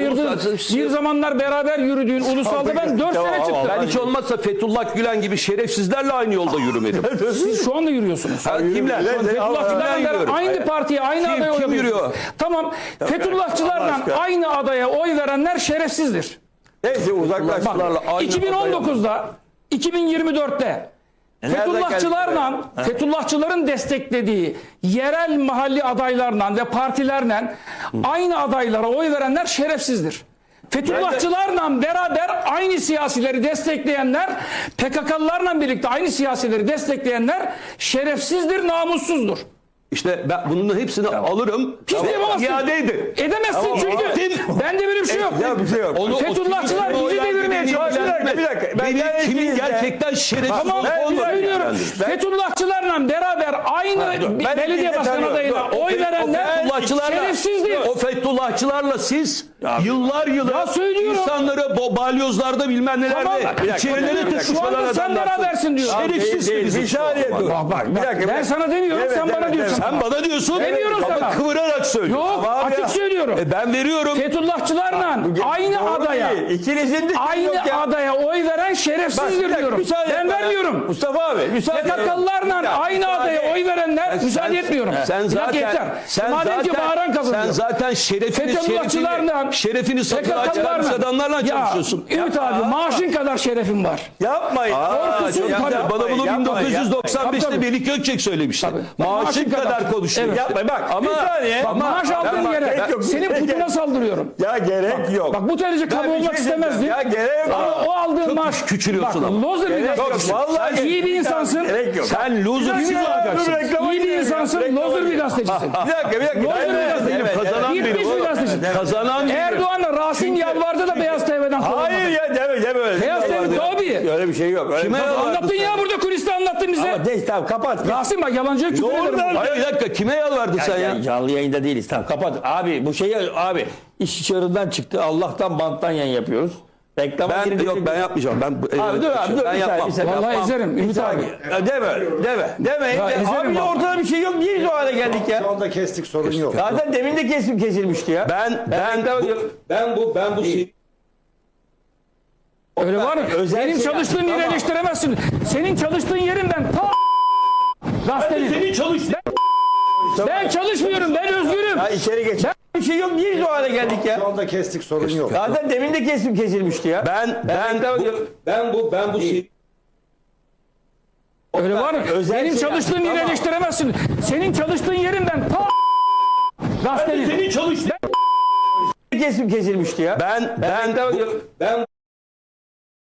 ayırdığın, bir zamanlar beraber yürüdüğün ulusalda ben 4 sene çıktım. Ben hiç olmazsa Fethullah Gülen gibi şerefsizlerle aynı yolda yürümedim. Siz şu anda yürüyorsunuz. Ha, kimler? Beraber yürüyorum? aynı partiye, aynı Kim- adaya oy kim veriyorsunuz. yürüyor? Tamam. Fethullahçılarla aynı adaya oy verenler şerefsizdir. Neyse uzaklaş. Bak, Fethullahçılarla aynı 2019'da 2024'te Fethullahçılarla Fethullahçıların desteklediği yerel mahalli adaylarla ve partilerle aynı adaylara oy verenler şerefsizdir. Fethullahçılarla beraber aynı siyasileri destekleyenler, PKK'lılarla birlikte aynı siyasileri destekleyenler şerefsizdir, namussuzdur. İşte ben bunun hepsini alırım. Hiç. İadeydi. Edemezsin çünkü Ettim. bende böyle bir şey yok. Ya bir şey yok. Onu- Fethullahçılar bizi devirmeye çalışıyor. Dakika, bir dakika. Ben Beni kimin gerçekten şerefsiz Tamam söylüyorum. ilgilendirir. Fethullahçılarla beraber aynı dur. Ben belediye başkan adayına oy verenler şerefsizdir. o Fethullahçılarla siz yıllar yılı söylüyorum. insanları balyozlarda bilmem nelerde tutuşturan Şu anda sen berabersin diyor. Şerefsizsiniz. Bir saniye dur. Bak, bak, bir dakika. ben sana demiyorum sen bana diyorsun. Sen bana diyorsun. Demiyorum sana. kıvırarak söylüyorsun. Yok açık söylüyorum. E ben veriyorum. Fethullahçılarla aynı adaya. İkinizin de aynı adaya oy veren Bak, şerefsizdir dakika, diyorum. müsaade Ben vermiyorum. Mustafa abi müsaade PKK'lılarla aynı müsaade adaya oy verenler Sen- müsaade etmiyorum. Sen zaten yeter. sen Madem zaten bağıran kazanıyor. sen zaten şerefini şerefini, şerefini çıkarmış adamlarla çalışıyorsun. Ümit abi maaşın kadar şerefin var. Yapmayın. Korkusuz tabii. Bana bunu Yapmayın, 1995'te Tabii, tabii. Melik Gökçek söylemişti. Maaşın kadar, konuşuyor. Yapmayın bak. Ama-. Bak maaş aldığın bak, yere senin putuna saldırıyorum. Ya gerek yok. Bak bu derece olmak şey istemezdin. diyeceğim. Ya gerek yok. Ama o aldığın Çok maaş. küçülüyorsun Bak, ama. Lozer bir gazetecisin. Vallahi Sen iyi bir insansın. Gerek yok. Sen loser dakika, olacaksın. İyi bir insansın. Lozer bir gazetecisin. Bir dakika bir dakika. Lozer bir gazetecisin. Kazanan evet. benim. Gitmiş bir gazetecisin. Kazanan benim. Erdoğan'la Rasim Yalvar'da da Beyaz TV'den Hayır ya deme deme öyle. Beyaz TV tabii. Öyle bir şey yok. Öyle Kime şey Anlattın ya burada kuliste anlattın bize. Ama neyse tamam kapat. Rasim bak yalancıya küfür ederim. Doğrudan- Hayır bir dakika kime yalvardın sen ya? Ya, canlı yayında değiliz tamam kapat. Abi bu şeyi abi iş çığırından çıktı. Allah'tan banttan yayın yapıyoruz. Reklama Ben girince- yok ben yapmayacağım. Ben Abi dur abi dur. ben bir yapmam. saniye, bir saniye. Vallahi Yapmam. ezerim Ümit abi. Ya Deme deme. Ya ezerim abi de abi. ortada bir şey yok. Niye biz o hale geldik ya? Şu anda kestik sorun yok. Zaten demin de kesim kesilmişti ya. Ben ben reklama bu, ben bu ben bu şey Öyle var mı? Özel Benim şey- çalıştığın yeri Tamam. eleştiremezsin. Senin çalıştığın yerimden ta gazetenin. senin çalış. Ben çalışmıyorum. Ben özgürüm. Ya içeri geç. Bir şey yok. Niye biz o hale geldik Şu ya? anda kestik sorun yok. Zaten demin de kesim kesilmişti ya. Ben ben reklama bu, ben bu ben bu şey Öyle var mı? Özel Benim şey- çalıştığın yeri Tamam. eleştiremezsin. Senin çalıştığın yerimden ta gazetenin. senin çalış. kesim kesilmişti ya. Ben ben bu, ben